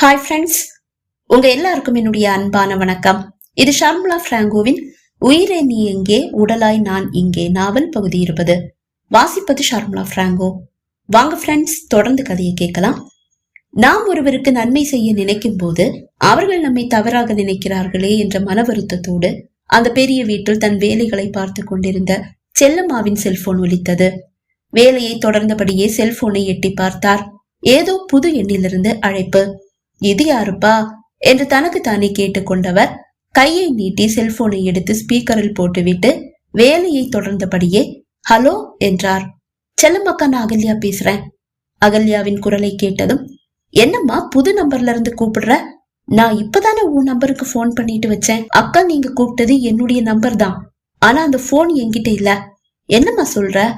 Hi friends உங்க எல்லாருக்கும் என்னுடைய அன்பான வணக்கம். இது ஷர்மிளா பிராங்கோவின் உயிரே நீ எங்கே உடலாய் நான் இங்கே நாவல் பகுதி இருப்பது வாசிப்பது ஷர்மிளா பிராங்கோ. வாங்க ஃப்ரெண்ட்ஸ் தொடர்ந்து கதையை கேட்கலாம். நாம் ஒருவருக்கு நன்மை செய்ய நினைக்கும் போது அவர்கள் நம்மை தவறாக நினைக்கிறார்களே என்ற மன வருத்தத்தோடு அந்த பெரிய வீட்டில் தன் வேலைகளை பார்த்து கொண்டிருந்த செல்லம்மாவின் செல்போன் ஒலித்தது. வேலையை தொடர்ந்தபடியே செல்போனை எட்டி பார்த்தார். ஏதோ புது எண்ணிலிருந்து அழைப்பு. இது யாருப்பா? என்று தனக்கு தானே கேட்டுக்கொண்டவர் கையை நீட்டி செல்போனை எடுத்து ஸ்பீக்கரில் போட்டுவிட்டு வேலையை தொடர்ந்தபடியே ஹலோ என்றார். செல்லம்மாக்கா நான் அகல்யா பேசுறேன். அகல்யாவின் குரலை கேட்டதும் என்னம்மா புது நம்பர்ல இருந்து கூப்பிடுற? நான் இப்பதானே உன் நம்பருக்கு போன் பண்ணிட்டு வச்சேன். அக்கா நீங்க கூப்பிட்டது என்னுடைய நம்பர் தான். ஆனா அந்த ஃபோன் என்கிட்ட இல்ல. என்னம்மா சொல்ற?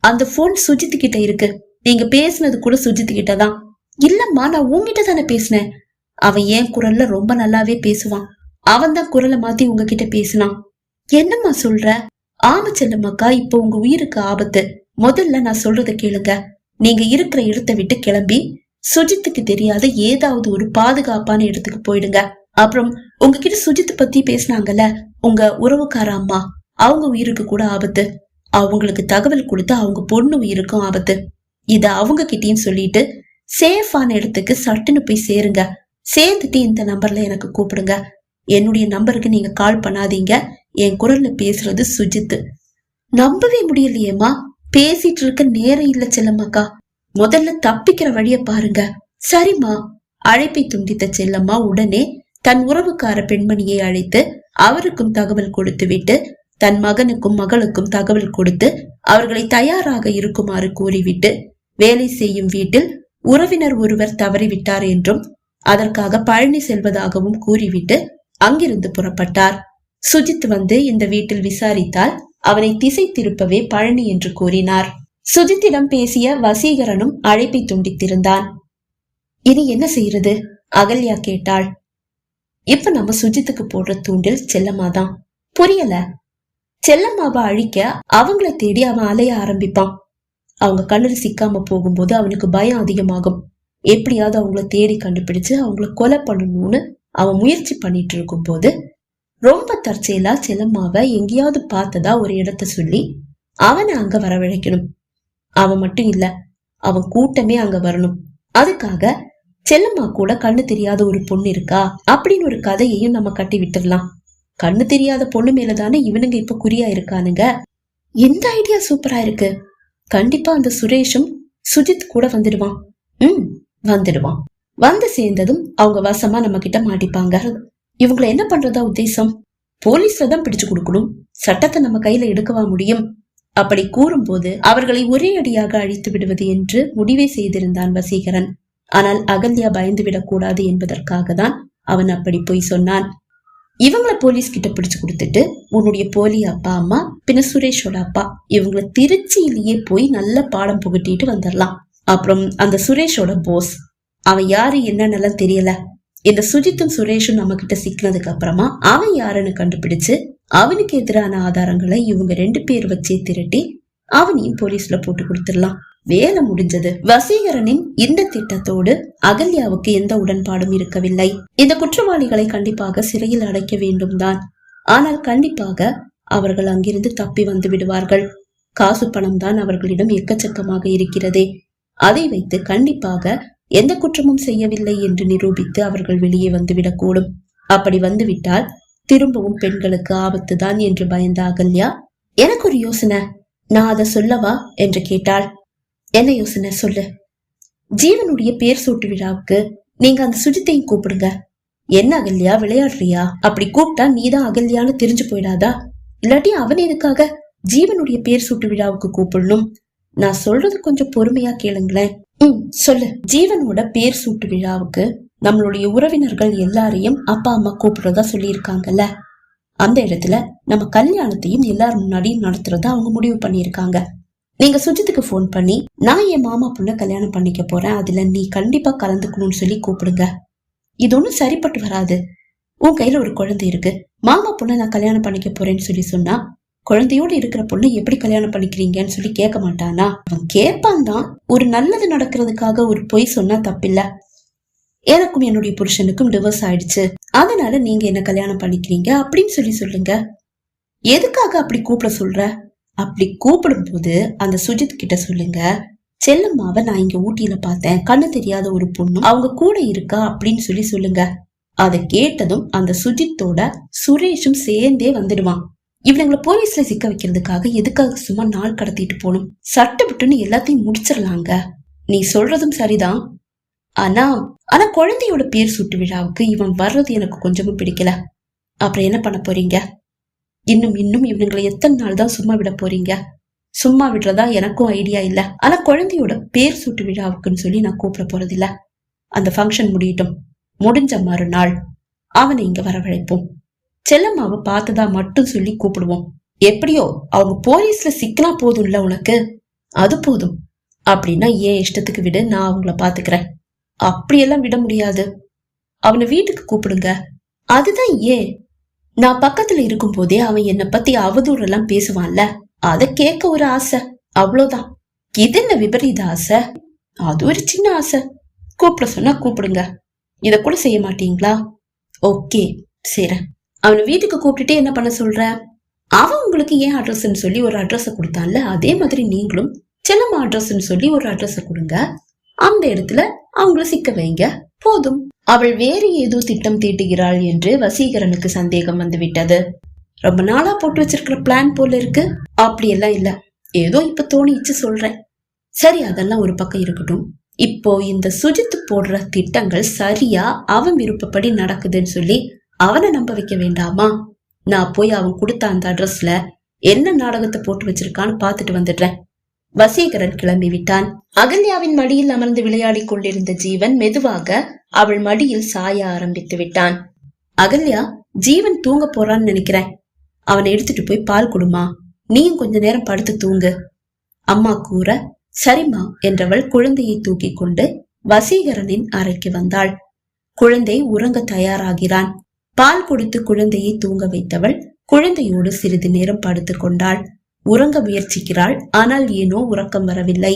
அந்த போன் சுஜித் கிட்ட இருக்கு. நீங்க பேசுனது கூட சுஜித் கிட்ட தான். இல்லம்மா நான் உங்ககிட்ட தானே பேசினேன். அவன் ஏன் குரல்ல ரொம்ப நல்லாவே பேசுவான். அவன் தான் குரலை மாத்தி உங்ககிட்ட பேசினான். என்னம்மா சொல்ற? ஆமா செல்லம்மாக்கா இப்போ உங்க உயிருக்கு ஆபத்து. முதல்ல நான் சொல்றத கேளுங்க. நீங்க இருக்கிற இடத்தை விட்டு கிளம்பி சுஜித்துக்கு தெரியாத ஏதாவது ஒரு பாதுகாப்பான இடத்துக்கு போயிடுங்க. அப்புறம் உங்ககிட்ட சுஜித் பத்தி பேசினாங்கல்ல உங்க உறவுக்கார அம்மா அவங்க உயிருக்கு கூட ஆபத்து. அவங்களுக்கு தகவல் கொடுத்து அவங்க பொண்ணு உயிருக்கும் ஆபத்து. இத அவங்க கிட்டயும் சொல்லிட்டு சேஃபான இடத்துக்கு சட்டுன்னு போய் சேருங்க. சேர்ந்துட்டு இந்த நம்பர்ல எனக்கு கூப்பிடுங்க. என்னுடைய நம்பருக்கு நீங்க கால் பண்ணாதீங்க. என் குரல்ல பேசுறது சுஜித். நம்பவே முடியலையேம்மா. பேசிட்டு இருக்க நேரம் இல்ல செல்லம்மாக்கா. முதல்ல தப்பிக்கிற வழிய பாருங்க. சரிம்மா. அழைப்பை துண்டித்த செல்லம்மா உடனே தன் உறவுக்கார பெண்மணியை அழைத்து அவருக்கும் தகவல் கொடுத்துவிட்டு தன் மகனுக்கும் மகளுக்கும் தகவல் கொடுத்து அவர்களை தயாராக இருக்குமாறு கூறிவிட்டு வேலை செய்யும் வீட்டில் உறவினர் ஒருவர் தவறிவிட்டார் என்றும் அதற்காக பழனி செல்வதாகவும் கூறிவிட்டு அங்கிருந்து புறப்பட்டார். சுஜித் வந்து இந்த வீட்டில் விசாரித்தால் அவனை திசை திருப்பவே பழனி என்று கூறினார். சுஜித்திடம் பேசிய வசீகரனும் அழைப்பை துண்டித்திருந்தான். இனி என்ன செய்யறது? அகல்யா கேட்டாள். இப்ப நம்ம சுஜித்துக்கு போடுற தூண்டில் செல்லம்மாதான். புரியல. செல்லம்மாவை அழிக்க அவங்கள தேடி அவன் அலைய ஆரம்பிப்பான். அவங்க கண்ணுல சிக்காம போகும்போது அவனுக்கு பயம் அதிகமாகும். எப்படியாவது அவங்கள தேடி கண்டுபிடிச்சு அவங்கள கொலை பண்ணணும்னு அவன் முயற்சி பண்ணிட்டு இருக்கும் போது ரொம்ப தற்செயலா செல்லம்மாவை எங்கேயாவது பார்த்ததா ஒரு இடத்த சொல்லி அவனை அங்க வரவழைக்கணும். அவன் மட்டும் இல்ல அவன் கூட்டமே அங்க வரணும். அதுக்காக செல்லம்மா கூட கண்ணு தெரியாத ஒரு பொண்ணு இருக்கா அப்படின்னு ஒரு கதையையும் நம்ம கட்டி விட்டுடலாம். கண்ணு தெரியாத பொண்ணு மேலதானே இவனுங்க இப்ப குறியா இருக்கானுங்க? எந்த ஐடியா சூப்பரா இருக்கு? கண்டிப்பா அந்த சுரேஷும் சுஜித் கூட வந்துடுவான். ம் வந்துடுவான். வந்து சேர்ந்ததும் அவங்க வசமா நம்ம கிட்ட மாட்டிப்பாங்க. இவங்களை என்ன பண்றதா உத்தேசம்? போலீஸ்ல தான் பிடிச்சு கொடுக்கணும். சட்டத்தை நம்ம கையில எடுக்கவா முடியும்? அப்படி கூறும்போது அவர்களை ஒரே அடியாக அழித்து விடுவது என்று முடிவே செய்திருந்தான் வசீகரன். ஆனால் அகல்யா பயந்து விடக்கூடாது என்பதற்காக தான் அவன் அப்படி போய் சொன்னான். இவங்கள போலீஸ் கிட்ட பிடிச்சு கொடுத்துட்டு உன்னுடைய போலி அப்பா அம்மா பின்ன சுரேஷோட அப்பா இவங்கள திருச்சியிலேயே போய் நல்ல பாடம் புகட்டிட்டு வந்துடலாம் அப்புறம் அந்த சுரேஷோட போஸ் அவன் யாரு என்னன்னெல்லாம் தெரியல. இந்த சுஜித்தும் சுரேஷும் நம்ம கிட்ட சிக்கினதுக்கு அப்புறமா அவன் யாருன்னு கண்டுபிடிச்சு அவனுக்கு எதிரான ஆதாரங்களை இவங்க ரெண்டு பேர் வச்சே திரட்டி அவனையும் போலீஸ்ல போட்டு கொடுத்துடலாம் வேலை முடிஞ்சது. வசீகரனின் இந்த திட்டத்தோடு அகல்யாவுக்கு எந்த உடன்பாடும் இருக்கவில்லை. இந்த குற்றவாளிகளை கண்டிப்பாக சிறையில் அடைக்க வேண்டும் தான் ஆனால் கண்டிப்பாக அவர்கள் அங்கிருந்து தப்பி வந்து விடுவார்கள். காசு பணம் தான் அவர்களிடம் எக்கச்சக்கமாக இருக்கிறதே. அதை வைத்து கண்டிப்பாக எந்த குற்றமும் செய்யவில்லை என்று நிரூபித்து அவர்கள் வெளியே வந்துவிடக்கூடும். அப்படி வந்துவிட்டால் திரும்பவும் பெண்களுக்கு ஆபத்து தான் என்று பயந்த அகல்யா எனக்கு ஒரு யோசனை. நான் அதை சொல்லவா? என்று கேட்டாள். என்ன யோசனை சொல்லு? ஜீவனுடைய பேர் சூட்டு விழாவுக்கு நீங்க அந்த சுஜித்தையும் கூப்பிடுங்க. என்ன அகல்யா விளையாடுறியா? அப்படி கூப்பிட்டா நீதான் அகல்யான்னு தெரிஞ்சு போயிடாதா? இல்லாட்டி அவன் எதுக்காக ஜீவனுடைய பேர் சூட்டு விழாவுக்கு கூப்பிடணும்? நான் சொல்றது கொஞ்சம் பொறுமையா கேளுங்களேன். ம் சொல்லு. ஜீவனோட பேர் சூட்டு விழாவுக்கு நம்மளுடைய உறவினர்கள் எல்லாரையும் அப்பா அம்மா கூப்பிடுறதா சொல்லியிருக்காங்கல்ல? அந்த இடத்துல நம்ம கல்யாணத்தையும் எல்லாரும் முன்னாடியும் நடத்துறதா அவங்க முடிவு பண்ணியிருக்காங்க. நீங்க சுஜித்துக்கு ஃபோன் பண்ணி நான் என் மாமா பொண்ணை கல்யாணம் பண்ணிக்க போறேன். அதுல நீ கண்டிப்பா கலந்துக்கணும்னு சொல்லி கூப்பிடுங்க. இது ஒன்றும் சரிப்பட்டு வராது. உன் கையில ஒரு குழந்தை இருக்கு. மாமா பொண்ணை நான் கல்யாணம் பண்ணிக்க போறேன்னு சொல்லி சொன்னா குழந்தையோட இருக்கிற பொண்ணை எப்படி கல்யாணம் பண்ணிக்கிறீங்கன்னு சொல்லி கேட்க மாட்டானா? அவன் கேட்பான் தான். ஒரு நல்லது நடக்கிறதுக்காக ஒரு பொய் சொன்னா தப்பில்ல. எனக்கும் என்னுடைய புருஷனுக்கும் டிவோர்ஸ் ஆயிடுச்சு. அதனால நீங்க என்ன கல்யாணம் பண்ணிக்கிறீங்க அப்படின்னு சொல்லி சொல்லுங்க. எதுக்காக அப்படி கூப்பிட சொல்ற? அப்படி கூப்பிடும் போது அந்த சுஜித் கிட்ட சொல்லுங்க செல்லம்மாவை நான் இங்க ஊட்டியில பார்த்தேன். கண்ணு தெரியாத ஒரு பொண்ணு. அவங்க கூட இருக்கா? அப்படின்னு சொல்லி சொல்லுங்க. அதை கேட்டதும் அந்த சுஜித்தோட சுரேஷும் சேர்ந்தே வந்துடுவான். இவனுங்களை போலீஸ்ல சிக்க வைக்கிறதுக்காக எதுக்காக சும்மா நாள் கடத்திட்டு போகணும்? சட்டை விட்டுன்னு எல்லாத்தையும் முடிச்சிடலாங்க. நீ சொல்றதும் சரிதான். ஆனா ஆனா குழந்தையோட பேர் சுட்டு விழாவுக்கு இவன் வர்றது எனக்கு கொஞ்சமும் பிடிக்கல. அப்புறம் என்ன பண்ண போறீங்க? இன்னும் இன்னும் இவனுங்களை எத்தனை நாள் தான் சும்மா விட போறீங்க? சும்மா விடுறதா எனக்கும் ஐடியா இல்ல. ஆனா குழந்தையோட பேர் சூட்டு விழாவுக்குன்னு சொல்லி நான் கூப்பிட போறதில்ல. அந்த ஃபங்க்ஷன் முடியட்டும். முடிஞ்ச மறுநாள் அவனை இங்க வரவழைப்போம். செல்லம்மாவை பார்த்ததா மட்டும் சொல்லி கூப்பிடுவோம். எப்படியோ அவங்க போலீஸ்ல சிக்கனா போதும்ல உனக்கு? அது போதும். அப்படின்னா ஏன் இஷ்டத்துக்கு விடு நான் அவங்கள பாத்துக்கிறேன். அப்படியெல்லாம் விட முடியாது. அவனை வீட்டுக்கு கூப்பிடுங்க. அதுதான் ஏன் நான் பக்கத்துல இருக்கும் போதே அவன் என்னை பத்தி அவதூறெல்லாம் பேசுவான்ல. அத கேட்க ஒரு ஆசை. அவ்வளவுதான் இது என்ன விபரீத ஆசை? அது ஒரு சின்ன ஆசை. கூப்பிட சொன்னா கூப்பிடுங்க. இத கூட செய்ய மாட்டீங்களா? ஓகே சரி அவனை வீட்டுக்கு கூப்பிட்டுட்டு என்ன பண்ண சொல்ற? அவன் உங்களுக்கு ஏன் அட்ரஸ்ன்னு சொல்லி ஒரு அட்ரஸ கொடுத்தான்ல? அதே மாதிரி நீங்களும் செல்லம்மா அட்ரஸ்ன்னு சொல்லி ஒரு அட்ரஸ கொடுங்க. அந்த இடத்துல அவங்கள சிக்க வைங்க. போதும். அவள் வேறு ஏதோ திட்டம் தீட்டுகிறாள் என்று வசீகரனுக்கு சந்தேகம் வந்து விட்டது ரொம்ப நாளா போட்டு வச்சிருக்கிற பிளான் போல இருக்கு. அப்படியெல்லாம் இல்ல. ஏதோ இப்ப தோணிச்சு சொல்றேன். சரி அதெல்லாம் ஒரு பக்கம் இருக்கட்டும். இப்போ இந்த சுஜித் போடுற திட்டங்கள் சரியா அவன் விருப்பப்படி நடக்குதுன்னு சொல்லி அவனை நம்ப வைக்க வேண்டாமா? நான் போய் அவன் கொடுத்த அந்த அட்ரஸ்ல என்ன நாடகத்தை போட்டு வச்சிருக்கான்னு பாத்துட்டு வந்துடுறேன். வசீகரன் கிளம்பி விட்டான் அகல்யாவின் மடியில் அமர்ந்து விளையாடிக் கொண்டிருந்த ஜீவன் மெதுவாக அவள் மடியில் சாய ஆரம்பித்து விட்டான். அகல்யா ஜீவன் தூங்க போறான்னு நினைக்கிறேன். அவனை எடுத்துட்டு போய் பால் கொடுமா. நீயும் கொஞ்ச நேரம் படுத்து தூங்கு. அம்மா கூற சரிம்மா என்றவள் குழந்தையை தூக்கி கொண்டு வசீகரனின் அறைக்கு வந்தாள். குழந்தை உறங்க தயாராகிறான். பால் கொடுத்து குழந்தையை தூங்க வைத்தவள் குழந்தையோடு சிறிது நேரம் படுத்துக் கொண்டாள். உறங்க முயற்சிக்கிறாள் ஆனால் ஏனோ உறக்கம் வரவில்லை.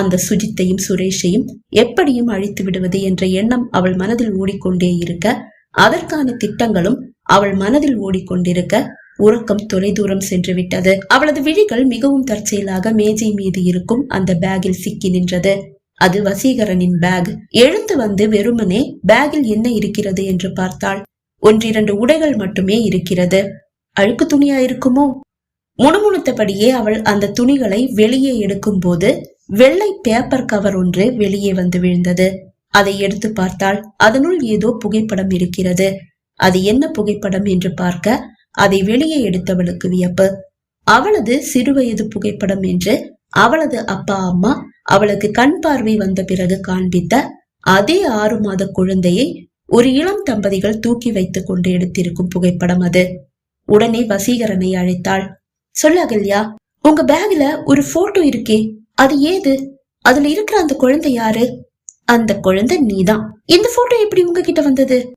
அந்த சுஜித்தையும் சுரேஷையும் எப்படியும் அழித்து விடுவது என்ற எண்ணம் அவள் மனதில் ஓடிக்கொண்டே இருக்க அதற்கான திட்டங்களும் அவள் மனதில் ஓடிக்கொண்டிருக்க உறக்கம் தொலைதூரம் சென்று விட்டது. அவளது விழிகள் மிகவும் தற்செயலாக மேஜை மீது இருக்கும் அந்த பேக்கில் சிக்கி நின்றது. அது வசீகரனின் பேக் எழுந்து வந்து வெறுமனே பேக்கில் என்ன இருக்கிறது? என்று பார்த்தாள். ஒன்றிரண்டு உடைகள் மட்டுமே இருக்கிறது. அழுக்கு துணியா இருக்குமோ? முணுமுணுத்தபடியே அவள் அந்த துணிகளை வெளியே எடுக்கும் போது வெள்ளை பேப்பர் கவர் ஒன்று வெளியே வந்து விழுந்தது. அதை எடுத்து பார்த்தாள் அதனுள் ஏதோ புகைப்படம் இருக்கிறது. அது என்ன புகைப்படம் என்று பார்க்க அதை வெளியே எடுத்தவளுக்கு வியப்பு. அவளது சிறுவயது புகைப்படம் என்று அவளது அப்பா அம்மா அவளுக்கு கண் பார்வை வந்த பிறகு காண்பித்த அதே ஆறு மாத குழந்தையை ஒரு இளம் தம்பதிகள் தூக்கி வைத்துக் கொண்டு எடுத்திருக்கும் புகைப்படம் அது. உடனே வசீகரனை அழைத்தாள். சொல்லகல்யா உங்க பேக்ல ஒரு போட்டோ இருக்கே. அது ஏது? அதுல இருக்கிற அந்த குழந்தை யாரு? அந்த குழந்தை நீதான். இந்த போட்டோ எப்படி உங்ககிட்ட வந்தது?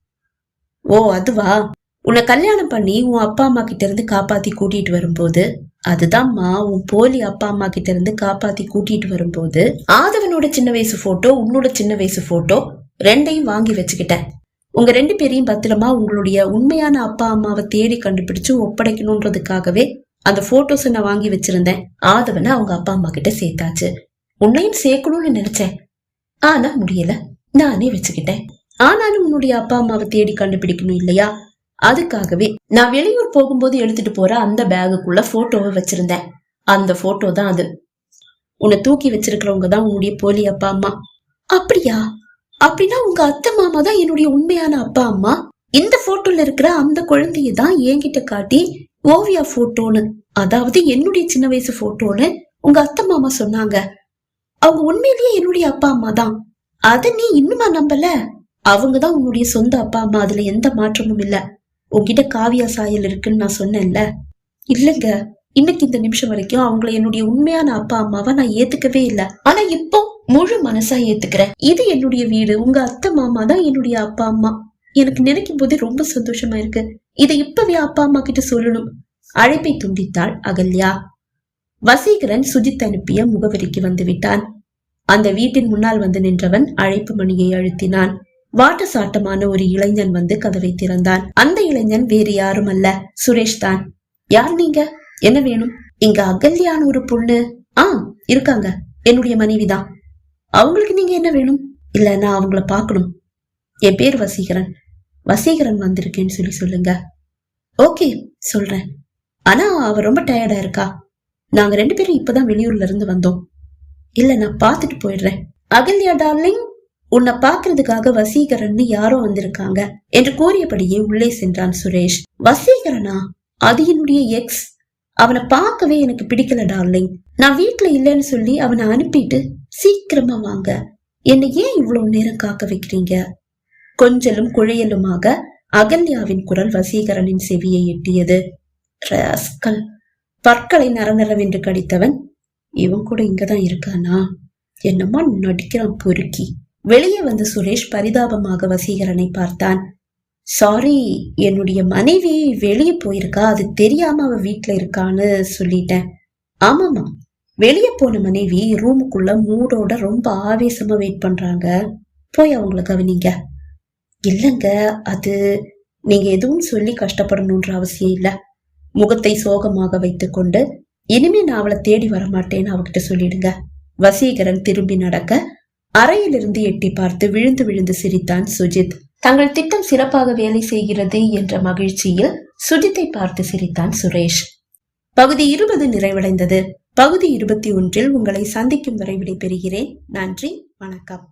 ஓ அதுவா? உன்னை கல்யாணம் பண்ணி உன் அப்பா அம்மா கிட்ட இருந்து காப்பாத்தி கூட்டிட்டு வரும்போது அதுதான்மா உன் போலி அப்பா அம்மா கிட்ட இருந்து காப்பாத்தி கூட்டிட்டு வரும்போது ஆதவனோட சின்ன வயசு போட்டோ உன்னோட சின்ன வயசு போட்டோ ரெண்டையும் வாங்கி வச்சுக்கிட்டேன். உங்க ரெண்டு பேரையும் பத்திரமா உங்களுடைய உண்மையான அப்பா அம்மாவை தேடி கண்டுபிடிச்சு ஒப்படைக்கணுன்றதுக்காகவே அந்த போட்டோஸை நான் வாங்கி வச்சிருந்தேன். ஆதவனை அவங்க அப்பா அம்மா கிட்ட சேர்த்தாச்சு. உன்னையும் சேர்க்கணும்னு நினைச்சேன். ஆனா முடியல. நானே வச்சுக்கிட்டேன். ஆனாலும் உன்னுடைய அப்பா அம்மாவை தேடி கண்டுபிடிக்கணும் இல்லையா? அதுக்காகவே நான் வெளியூர் போகும்போது எடுத்துட்டு போற அந்த பேகுக்குள்ள போட்டோவை வச்சிருந்தேன். அந்த போட்டோ தான் அது. உன்னை தூக்கி வச்சிருக்கிறவங்க தான் உன்னுடைய போலி அப்பா அம்மா. அப்படியா? அப்படின்னா உங்க அத்தை மாமா தான் என்னுடைய உண்மையான அப்பா அம்மா? இந்த போட்டோல இருக்கிற அந்த குழந்தைய தான் என்கிட்ட காட்டி ஓவியா போட்டோன்னு அதாவது என்னுடைய சின்ன வயசு போட்டோன்னு உங்க அத்தை மாமா சொன்னாங்க. அவங்க உண்மையிலேயே என்னுடைய அப்பா அம்மா தான். அத நீ இன்னுமா நம்பல? அவங்கதான் உன்னுடைய சொந்த அப்பா அம்மா. அதுல எந்த மாற்றமும் இல்ல. உங்ககிட்ட காவியா சாயல் இருக்குன்னு நான் சொன்னேன்ல. இல்லங்க. இன்னைக்கு இந்த நிமிஷம் வரைக்கும் அவங்கள என்னுடைய உண்மையான அப்பா அம்மாவா நான் ஏத்துக்கவே இல்ல. ஆனா இப்போ முழு மனசா ஏத்துக்கிறேன். இது என்னுடைய வீடு. உங்க அத்தை மாமா தான் என்னுடைய அப்பா அம்மா. எனக்கு நினைக்கும் போதே ரொம்ப சந்தோஷமா இருக்கு. இதை இப்பவே அப்பா அம்மா கிட்ட சொல்லணும். அழைப்பை துண்டித்தாள் அகல்யா. வசீகரன் சுஜித் அனுப்பிய முகவரிக்கு வந்து விட்டான். அந்த வீட்டின் முன்னால் வந்து நின்றவன் அழைப்பு மணியை அழுத்தினான். வாட்ட சாட்டமான ஒரு இளைஞன் வந்து கதவை திறந்தான். அந்த இளைஞன் வேறு யாரும் அல்ல சுரேஷ் தான். யார் நீங்க? என்ன வேணும்? இங்க அகல்யான்னு ஒரு பொண்ணு. ஆ இருக்காங்க. என்னுடைய மனைவிதான் அவங்களுக்கு நீங்க என்ன வேணும்? இல்ல நான் அவங்கள பார்க்கணும். என் பேர் வசீகரன். வசீகரன் வந்திருக்கேன்னு சொல்லி சொல்லுங்க. ஓகே சொல்றேன். ஆனா அவ ரொம்ப டயர்டா இருக்கா? நாங்க ரெண்டு பேரும் இப்பதான் வெளியூர்ல இருந்து வந்தோம். இல்ல நான் பாத்துட்டு போயிடுறேன். அகல்யா டார்லிங் உன்னை பாக்குறதுக்காக வசீகரன் யாரோ வந்திருக்காங்க என்று கூறியபடியே உள்ளே சென்றான் சுரேஷ். வசீகரனா? அது என்னுடைய எக்ஸ் அவனை பார்க்கவே எனக்கு பிடிக்கல டார்லிங் நான் வீட்டுல இல்லைன்னு சொல்லி அவனை அனுப்பிட்டு சீக்கிரமா வாங்க. என்னை ஏன் இவ்வளவு நேரம் காக்க வைக்கிறீங்க? கொஞ்சலும் குழையலுமாக அகல்யாவின் குரல் வசீகரனின் செவியை எட்டியது. ராஸ்கல் பற்களை நரநரவென்று கடித்தவன் இவன் கூட இங்கதான் இருக்கானா? என்னமா நடிக்கிறான் பொறுக்கி? வெளியே வந்த சுரேஷ் பரிதாபமாக வசீகரனை பார்த்தான். சாரி என்னுடைய மனைவி வெளியே போயிருக்கா? அது தெரியாம அவ வீட்டுல இருக்கான்னு சொல்லிட்டேன். ஆமாமா வெளியே போன மனைவி ரூமுக்குள்ள மூடோட ரொம்ப ஆவேசமா வெயிட் பண்றாங்க. போய் அவங்கள கவனிங்க. இல்லங்க அது நீங்க எதுவும் சொல்லி கஷ்டப்படணுன்ற அவசியம் இல்ல. முகத்தை சோகமாக வைத்துக்கொண்டு இனிமே நான் அவளை தேடி வர மாட்டேன்னு அவகிட்ட சொல்லிடுங்க. வசீகரன் திரும்பி நடக்க அறையிலிருந்து எட்டி பார்த்து விழுந்து விழுந்து சிரித்தான் சுஜித். தங்கள் திட்டம் சிறப்பாக வேலை செய்கிறது என்ற மகிழ்ச்சியில் சுஜித்தை பார்த்து சிரித்தான் சுரேஷ். பகுதி இருபது நிறைவடைந்தது. பகுதி இருபத்தி ஒன்றில் உங்களை சந்திக்கும் வரை விடைபெறுகிறேன். நன்றி வணக்கம்.